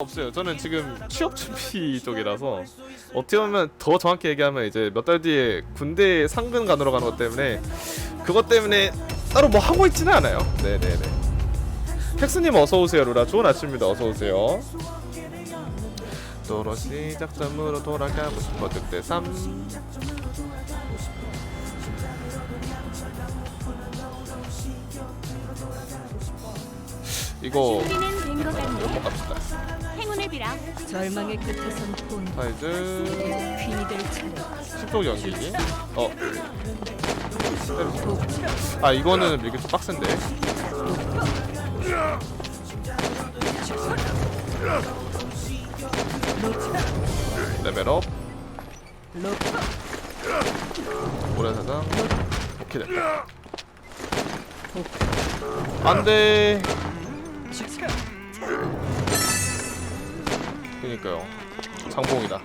없어요. 저는 지금 취업 준비 쪽이라서 어떻게 보면 더 정확히 얘기하면 이제 몇 달 뒤에 군대 상근 간으로 가는 것 때문에 그것 때문에 따로 뭐 하고 있지는 않아요. 네네네. 텍스님 어서 오세요, 루라. 좋은 아침입니다. 어서 오세요. 도로 시작점으로 돌아가고 싶어 그때 3 이거 같네. 갑시다. 빌어. 절망의 끝에선 본 사이즈 퀸이 될 차례. 10쪽 연기기 어. 아 이거는 밀기 좀 빡센데. 레벨업. 모래사장 오케이 됐다. 안돼 그니까요. 장봉이다.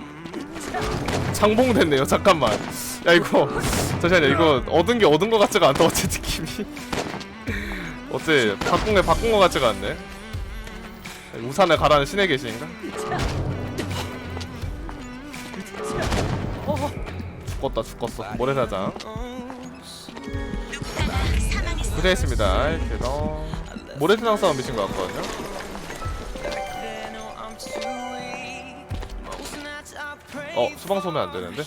장봉 됐네요. 잠깐만. 야 이거. 잠시만요. 이거 얻은 게 얻은 거 같지가 않다 어째 느낌이. 어째 바꾼 게 바꾼 거 같지가 않네. 우산을 가라는 신의? 어, 죽었다 죽었어. 모래사장. 고생했습니다. 그래서 모래사장 싸움 미신 것 같거든요 어 수방 쏘면 안 되는데?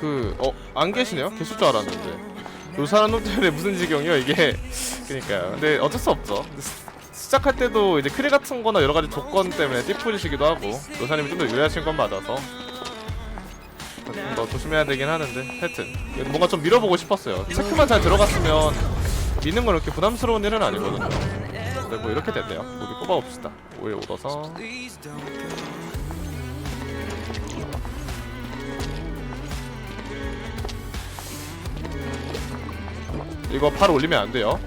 그어 안 계시네요? 계실 줄 알았는데. 요 사람 놈 때문에 무슨 지경이요 이게? 그니까요. 근데 어쩔 수 없죠. 시작할 때도 이제 크리 같은 거나 여러 가지 조건 때문에 띠푸리시기도 하고 요사님이 좀 더 유리하신 건 맞아서. 좀 더 조심해야 되긴 하는데 하여튼. 뭔가 좀 밀어보고 싶었어요. 체크만 잘 들어갔으면 미는 건 이렇게 부담스러운 일은 아니거든요 근데 뭐 이렇게 됐네요 우리 뽑아봅시다 오에 얻어서 이거 팔 올리면 안 돼요.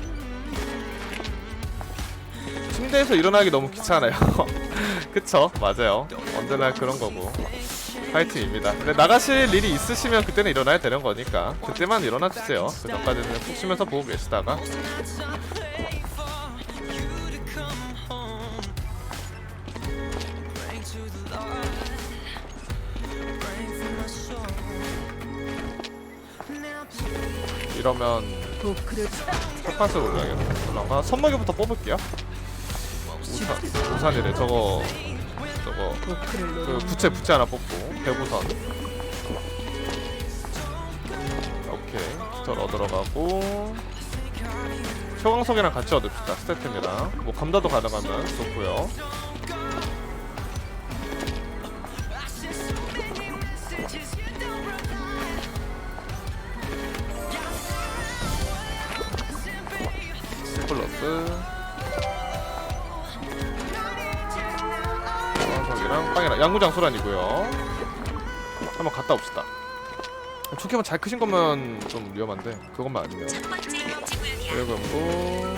침대에서 일어나기 너무 귀찮아요. 그쵸? 맞아요. 언제나 그런 거고. 파이팅입니다. 근데 나가실 일이 있으시면 그때는 일어나야 되는 거니까 그때만 일어나 주세요. 그 전까지는 푹 쉬면서 보고 계시다가 이러면 첫판스 올려야겠다. 그런가? 선물기부터 뽑을게요. 우산, 우산이래. 저거, 저거, 도크를 그 부채 부채 하나 뽑고 배부선. 오케이. 저 얻으러 가고. 최광석이랑 같이 얻읍시다. 스태트입니다. 뭐 감다도 가능하면 좋고요. 양구장 소란이고요. 한번 갔다 옵시다. 초키만 잘 크신 거면 좀 위험한데 그것만 아니면. 그리고 뭐...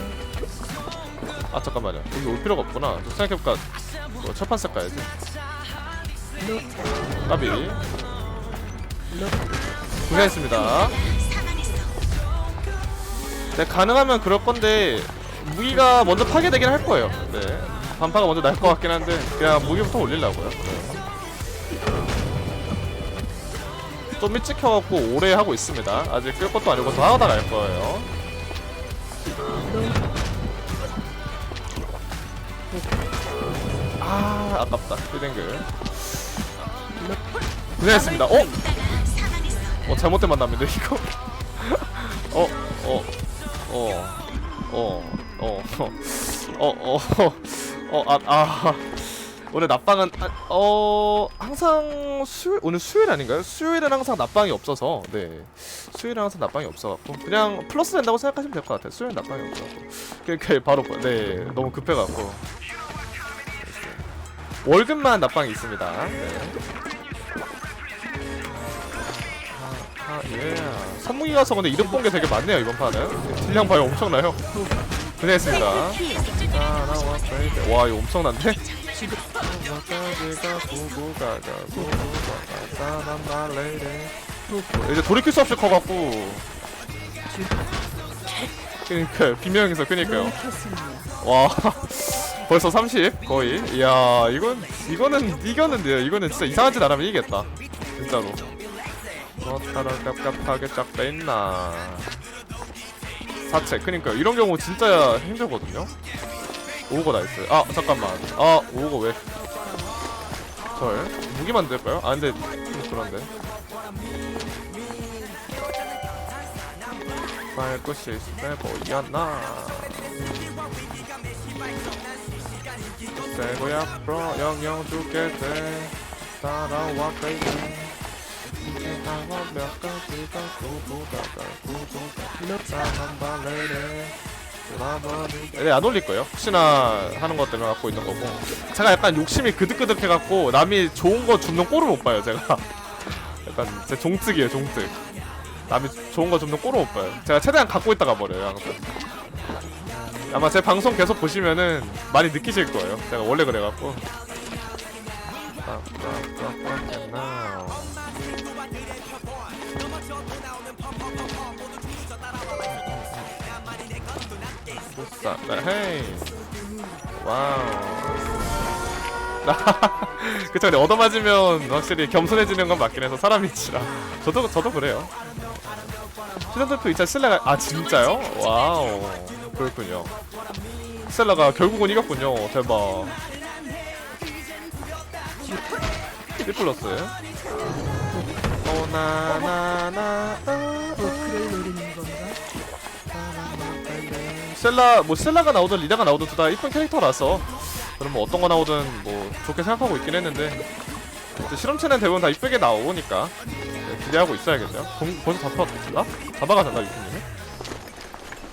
아 잠깐만요. 여기 올 필요가 없구나. 또 생각해볼까 뭐 첫판색 가야지? 까비. 고생했습니다. 네, 가능하면 그럴 건데 무기가 먼저 파괴되긴 할 거예요. 네. 반파가 먼저 날 것 같긴 한데 그냥 무기부터 올리려고요. 네. 좀 일찍 켜갖고 오래 하고 있습니다. 아직 끌 것도 아니고 더 하다 갈 거예요. 아 아깝다. 힐댕글. 고생했습니다. 어? 어 잘못된 만남인데 이거? 어? 어? 어, 어, 어, 어, 어, 어, 아, 아, 오늘 낮방은, 아, 어, 항상 수 오늘 수요일 아닌가요? 수요일은 항상 낮방이 없어서, 네. 수요일은 항상 낮방이 없어갖고, 그냥 플러스 된다고 생각하시면 될 것 같아요. 수요일 낮방이 없어갖고. 그렇게 바로, 네, 너무 급해갖고. 월급만 낮방이 있습니다. 네. 아, 예. 선무기 가서 근데 이득 본 게 되게 많네요, 이번 판은. 딜량 봐요, 엄청나요. 고생했습니다. 와, 이거 엄청난데? 이제 돌이킬 수 없이 커갖고. 그니까요. 비명에서 그니까요. 와 벌써 30 거의? 이야 이건 이거는 이겼는데요. 이거는 진짜 이상한 짓 안 하면 이기겠다. 진짜로. 뭐타라 깝깝하게 쫙 빼있나 사채 그니까 이런 경우 진짜 힘들거든요. 오고 나이스 아 잠깐만. 아 오고 왜 절? 무기 만들까요? 아 근데 좀 그런데. 말것이 세보였나? 세고야 프로 영영 죽게 돼. 따라와 베이비 방어 몇 가지가 구보다가 구보다 사람 발레를 네, 안 올릴 거예요. 혹시나 하는 것 때문에 갖고 있는 거고. 제가 약간 욕심이 그득그득해갖고 남이 좋은 거 줍는 꼴을 못 봐요, 제가. 약간 제 종특이에요, 종특. 남이 좋은 거 줍는 꼴을 못 봐요. 제가 최대한 갖고 있다가 버려요, 항상. 아마 제 방송 계속 보시면은 많이 느끼실 거예요. 제가 원래 그래갖고. 싸, 네, 헤이. 와우. 그쵸, 근데 얻어맞으면 확실히 겸손해지는 건 맞긴 해서 사람이 치라. 저도, 저도 그래요. 시즌2 2차 슬라가, 아, 진짜요? 와우. 그렇군요. 스텔라가 결국은 이겼군요. 대박. 1 플러스. 오나나나. 셀라 뭐 셀라가 나오든 리다가 나오든 둘 다 이쁜 캐릭터라서 그럼 뭐 어떤 거 나오든 뭐 좋게 생각하고 있긴 했는데 실험체는 대부분 다 이쁘게 나오니까 네, 기대하고 있어야겠네요. 공, 벌써 잡혔나? 잡아가잖아 유키님이.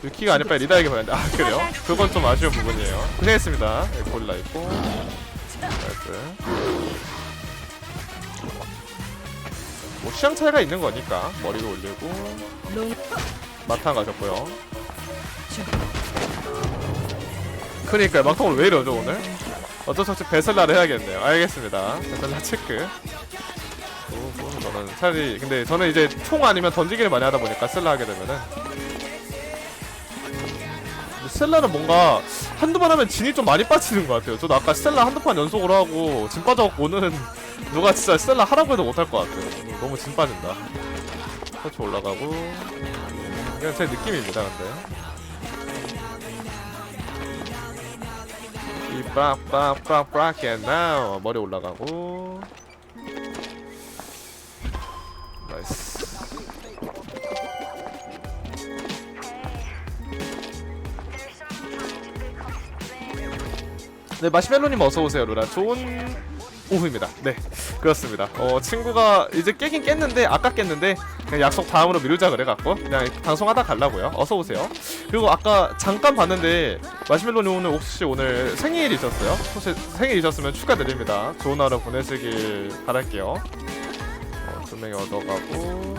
유키가 아닐 바에 리다에게 보냈는데 아 그래요? 그건 좀 아쉬운 부분이에요. 고생했습니다. 네, 골라 있고 나이스. 뭐 취향 차이가 있는 거니까 머리도 올리고 롱 마탕 가셨고요. 그니까요. 막통을 왜 이러죠 오늘? 어쩔 수 없이 베슬라를 해야겠네요. 알겠습니다. 베슬라 체크. 오, 오, 저는 차라리 근데 저는 이제 총 아니면 던지기를 많이 하다 보니까 셀라 하게 되면은. 셀라는 뭔가 한두 번 하면 진이 좀 많이 빠지는 것 같아요. 저도 아까 셀라 한두 판 연속으로 하고 진 빠져갖고 오늘은 누가 진짜 셀라 하라고 해도 못할 것 같아요. 너무 진 빠진다. 터치 올라가고. 그냥 제 느낌입니다 근데 이 빡빡빡빡 now 머리 올라가고. 나이스. 네 마시멜로님 어서오세요 루라. 좋은 오후입니다. 네 그렇습니다. 어 친구가 이제 깨긴 깼는데 아까 깼는데 그냥 약속 다음으로 미루자 그래갖고 그냥 방송하다 갈라고요. 어서 오세요. 그리고 아까 잠깐 봤는데 마시멜로님 오늘 혹시 오늘 생일이셨어요? 혹시 생일이셨으면 축하드립니다. 좋은 하루 보내시길 바랄게요. 어, 두 명이 얻어가고.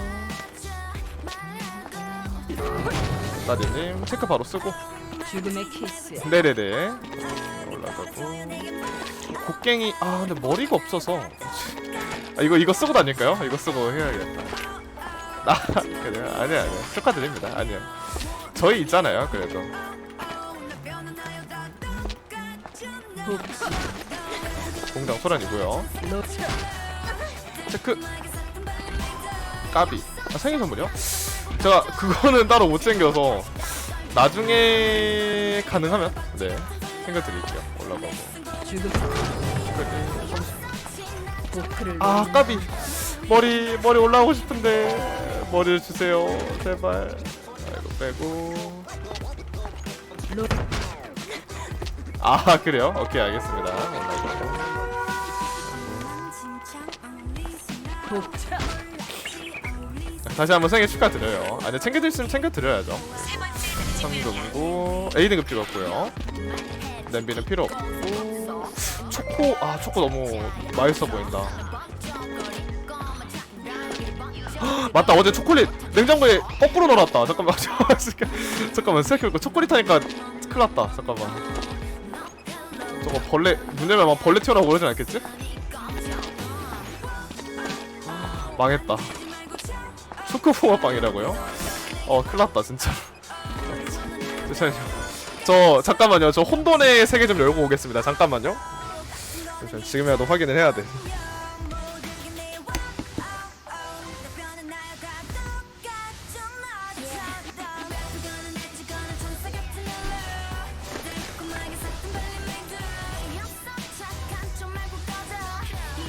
나디님 체크 바로 쓰고. 죽음의 키스. 네네네 올라가고. 곡괭이 아 근데 머리가 없어서. 아 이거 이거 쓰고 다닐까요? 이거 쓰고 해야겠다. 아 그래 아니야 아니야 축하드립니다. 아니야 저희 있잖아요 그래도. 공장 소란이고요. 로 체크 까비. 아, 생일 선물이요? 제가 그거는 따로 못 챙겨서 나중에 가능하면? 네 챙겨드릴게요. 올라가고. 죽음 그래. 보크를 아 까비. 머리 머리 올라오고 싶은데. 머리를 주세요. 제발. 아이고 빼고. 로. 아 그래요? 오케이 알겠습니다. 올라가고. 다시 한번 생일 축하드려요. 아니 챙겨드릴 수 있으면 챙겨드려야죠 삼금고 에이등급 찍었고요. 냄비는 필요 없고. 초코 아 초코 너무 맛있어 보인다. 헉, 맞다 어제 초콜릿 냉장고에 거꾸로 넣어놨다. 잠깐만 잠깐만 생각해보니까 초콜릿 하니까 큰일 났다. 잠깐만. 저거 벌레 눈 열면 막 벌레 튀어나오고 그러진 않겠지? 망했다. 초코붕어빵이라고요? 어 큰일 났다 진짜 잠시만요. 저 잠깐만요. 저 혼돈의 세계 좀 열고 오겠습니다. 잠깐만요. 잠시만요. 지금이라도 확인을 해야 돼.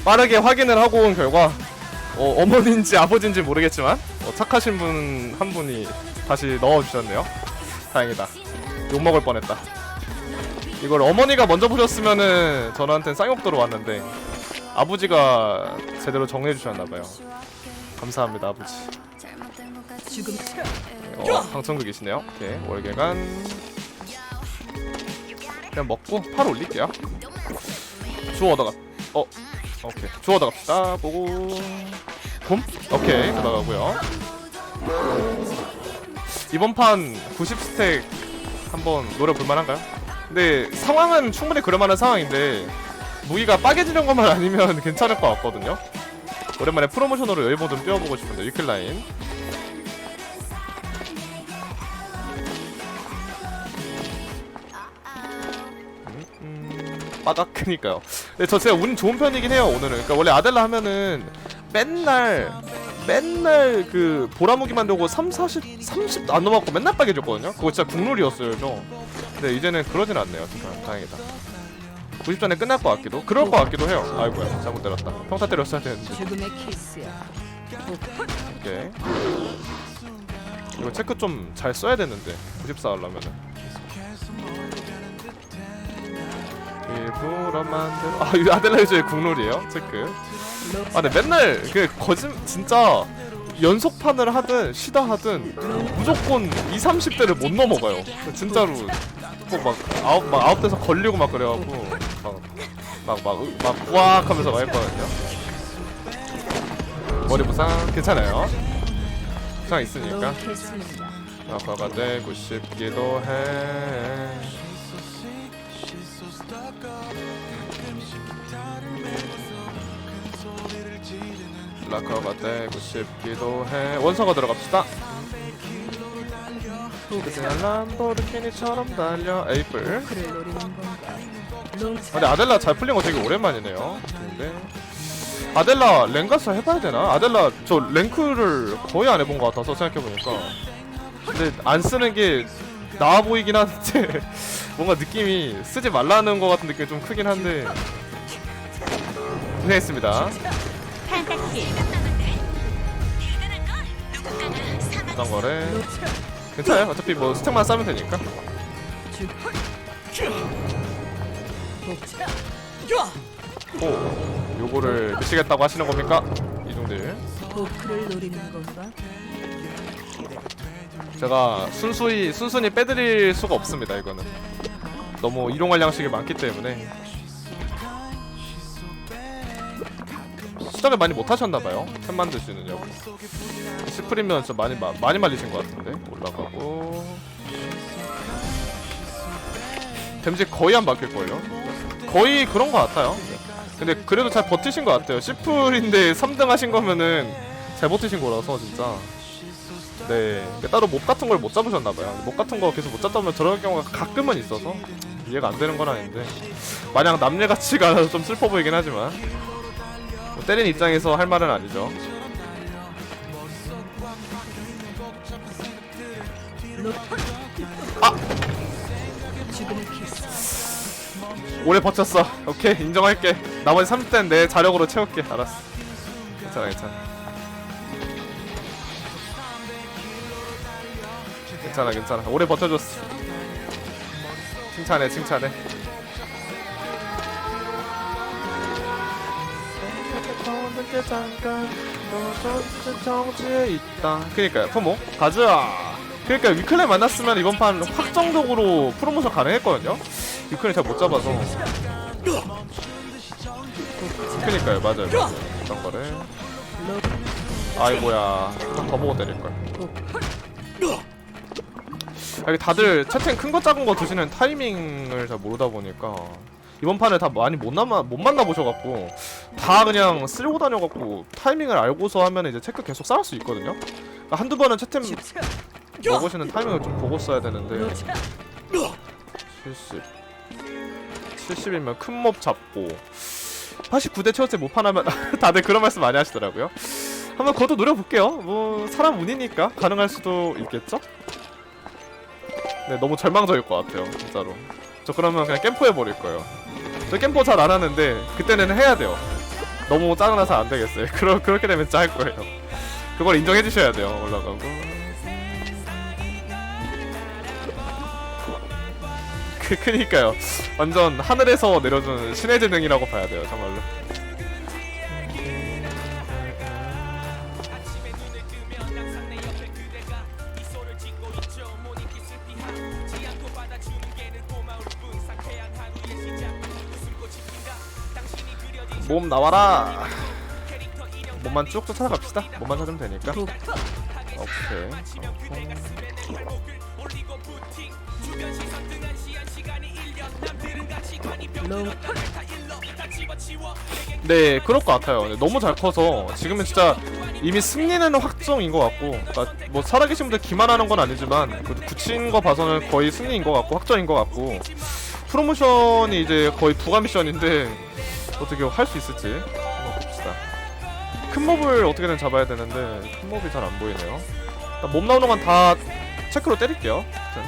빠르게 확인을 하고 온 결과 어, 어머니인지 아버지인지 모르겠지만 어, 착하신 분 한 분이 다시 넣어주셨네요. 다행이다. 욕 먹을 뻔했다. 이걸 어머니가 먼저 보셨으면은 저한테는 쌍욕 들어왔는데 아버지가 제대로 정리해 주셨나봐요. 감사합니다 아버지. 어, 방청객이시네요. 오케이 월계관 그냥 먹고 팔 올릴게요. 주워 얻어가. 어 오케이 주워 얻어갑시다. 보고 봄 오케이 들어가고요. 이번 판 90스택 한번 노려 볼 만한가요? 근데 상황은 충분히 그럴만한 상황인데 무기가 빠개지는 것만 아니면 괜찮을 것 같거든요. 오랜만에 프로모션으로 여의보 좀 뛰어보고 싶은데 위클라인 음, 빠닥 크니까요. 근데 저 진짜 운 좋은 편이긴 해요 오늘은. 그러니까 원래 아델라 하면은 맨날 맨날 그 보라무기 만들고 3, 40, 30도 안 넘어갔고 맨날 빠개졌거든요. 그거 진짜 국룰이었어요 좀. 근데 이제는 그러진 않네요. 정말 다행이다. 90전에 끝날 것 같기도 그럴 것 같기도 해요. 아이고야 잘못 때렸다. 평타 때렸어야 되는데. 죽음의 키스야. 오케이. 이거 체크 좀 잘 써야 되는데 94 하려면은 일부러 만들 아 이거 아델라이즈의 국룰이에요 체크 아 근데 맨날 그 거짓 진짜 연속판을 하든 쉬다 하든 무조건 2, 30대를 못 넘어가요. 진짜로 꼭막 아홉 막 아홉 대서 걸리고 막 그래갖고 막막막막 하면서 막 했거든요. 머리 부상 괜찮아요? 부상 있으니까. 아빠가 되고 싶기도 해 라커가 되고 싶기도 해. 원서가 들어갑시다. 람보르기니처럼 달려. 에이플. 아, 근데 아델라 잘 풀린 거 되게 오랜만이네요. 근데 아델라 랭가스 해봐야 되나? 아델라 저 랭크를 거의 안 해본 것 같아서 생각해보니까. 근데 안 쓰는 게 나아 보이긴 한데 뭔가 느낌이 쓰지 말라는 것 같은 느낌이 좀 크긴 한데. 고생했습니다. 탄타킬 어떤 거래 괜찮아요 어차피 뭐 스택만 싸면 되니까. 오 요거를 미치겠다고 하시는 겁니까? 노리는 건가? 제가 순수히 순순히 빼드릴 수가 없습니다 이거는 너무 일용할 양식이 많기 때문에 수작을 많이 못 하셨나봐요. 템 만드시느냐고 스프리면 좀 많이 마, 많이 말리신 것 같은데. 올라가고. 댐지 거의 안 바뀔걸요. 거의 그런 것 같아요. 근데 그래도 잘 버티신 것 같아요. 시플인데 3등 하신 거면은 잘 버티신 거라서 진짜. 네. 따로 몹 같은 걸 못 잡으셨나봐요. 몹 같은 거 계속 못 잡다 보면 저런 경우가 가끔은 있어서 이해가 안 되는 건 아닌데. 마냥 남일 같지가 않아서 좀 슬퍼 보이긴 하지만. 뭐 때린 입장에서 할 말은 아니죠. 로. 아! 오래 버텼어. 오케이 인정할게. 나머지 30대는 내 자력으로 채울게. 알았어. 괜찮아 괜찮아. 괜찮아 괜찮아. 오래 버텨줬어. 칭찬해 칭찬해 정지에 있다. 그니까요. 포모 가자 그러니까 위클레 만났으면 이번 판 확정적으로 프로모션 가능했거든요. 위클레 잘 못 잡아서. 그니까요. 맞아요 맞아요. 어떤 거를. 아이고야. 한더 보고 때릴걸. 아, 이게 다들 채팅 큰 거 작은 거 드시는 타이밍을 잘 모르다 보니까 이번 판에 다 많이 못, 남아, 못 만나 보셔갖고 다 그냥 쓸고 다녀갖고 타이밍을 알고서 하면 이제 체크 계속 쌓을 수 있거든요. 그러니까 한두 번은 죽자. 먹으시는 타이밍을 좀 보고 써야 되는데 로차 70 70이면 큰 몹 잡고 89대 채웠을 때못 파나면 다들 그런 말씀 많이 하시더라고요. 한번 그것도 노려볼게요. 뭐 사람 운이니까 가능할 수도 있겠죠? 네 너무 절망적일 것 같아요 진짜로. 저 그러면 그냥 캠프 해버릴 거예요 저 캠프 잘안 하는데 그때는 해야 돼요. 너무 짜증나서 안 되겠어요. 그러, 그렇게 되면 할 거예요. 그걸 인정해 주셔야 돼요 올라가고. 그, 그니까요. 완전 하늘에서 내려준 신의 재능이라고 봐야 돼요 정말로 몸 나와라. 몸만 쭉쭉 찾아갑시다. 몸만 찾으면 되니까. 독 오케이. 롱네 그럴 것 같아요. 네, 너무 잘 커서 지금은 진짜 이미 승리는 확정인 것 같고 그러니까 뭐 살아계신 분들 기만하는 건 아니지만 굳힌 거 봐서는 거의 승리인 것 같고 확정인 것 같고 프로모션이 이제 거의 부가 미션인데 어떻게 할 수 있을지 한번 봅시다. 큰 몹을 어떻게든 잡아야 되는데 큰 몹이 잘 안 보이네요. 몸 나오는 건 다 체크로 때릴게요. 아무튼.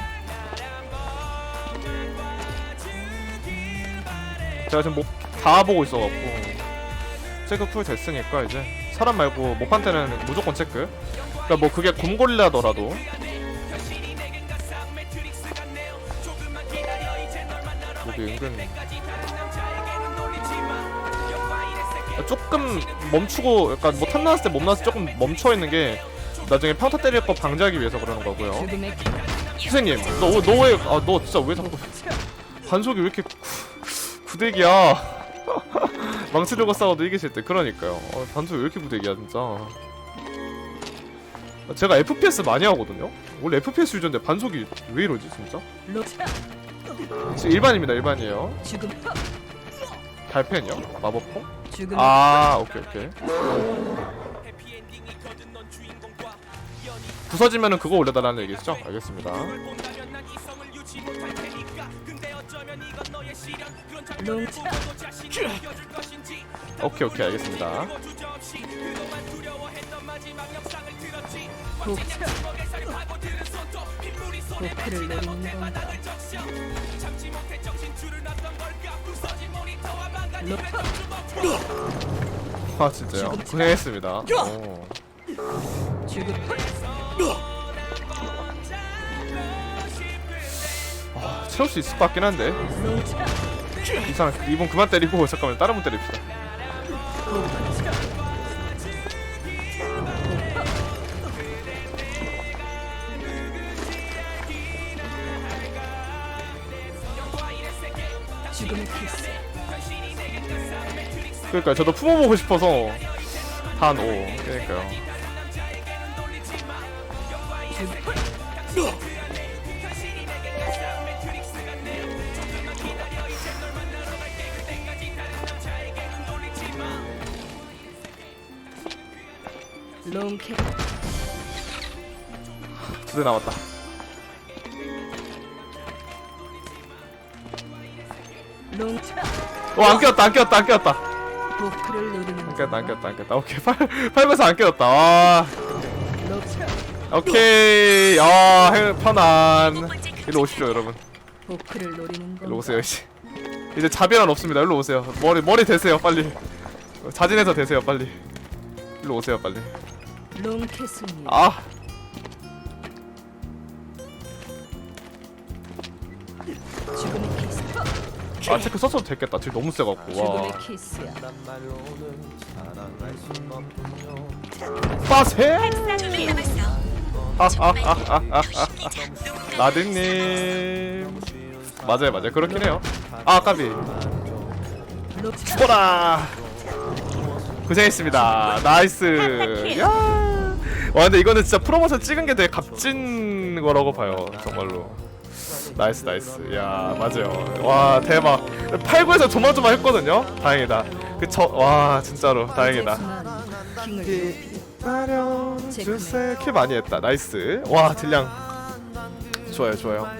제가 지금 목다 보고 있어갖고 체크 풀 됐으니까 이제 사람 말고 목한테는 무조건 체크. 그러니까 뭐 그게 곰골라더라도. 목이 은근 조금 멈추고 약간 뭐 탐나왔을 때 몸 나왔을 때 조금 멈춰있는 게 나중에 평타 때릴 거 방지하기 위해서 그러는 거고요. 선생님 너너왜아너 진짜 왜 자꾸 반속이 왜 이렇게 구, 구대기야? 망치려고 싸워도 이기실 때 그러니까요. 어, 반속 왜 이렇게 구대기야 진짜. 제가 FPS 많이 하거든요? 원래 FPS 유저인데 반속이 왜 이러지 진짜? 일반입니다 일반이에요 달펜이요? 마법봉? 죽음 아 오케이 오케이 부서지면은 그거 올려달라는 얘기시죠? 알겠습니다 오케이 오케이 알겠습니다 독 차 도크를 노리는 건가? 아. 진짜요? 고생했습니다. 오. 죽음 아, 채울 수 있을 것 같긴 한데. 이상 이분 그만 때리고 잠깐만 다른 분 때립시다 그러니까 저도 품어보고 싶어서 한 5. 그러니까요. 죽음 롱캐 두 대 남았다. 롱차 어안 꼈다 안 꼈다 안 꼈다 도크를 노리는 안 꼈다 안 꼈다 안 꼈다. 오케이 팔 팔면서 안 꼈다. 와 롱차 오케이. 아 해- 편안. 일로 오십시오 여러분. 도크를 노리는 일로 건 오세요 이제. 이제 자비란 없습니다. 일로 오세요. 머리 머리 대세요 빨리. 자진해서 대세요 빨리. 일로 오세요 빨리. 롱캐슬님. 아 아 체크 썼어도 됐겠다. 딜 너무 세갖고. 와. 죽음의 키스야. 빠세! 아아아아아 나든님. 맞아요 맞아요. 그렇긴 해요. 아 까비. 죽어라! 고생했습니다. 나이스. 야 와 근데 이거는 진짜 프로모션 찍은 게 되게 값진 거라고 봐요 정말로 나이스 나이스 야 맞아요. 와 대박. 8구에서 조마조마 했거든요? 다행이다. 그저와 진짜로. 다행이다. 주세 킬 많이 했다. 나이스. 와 딜량. 좋아요 좋아요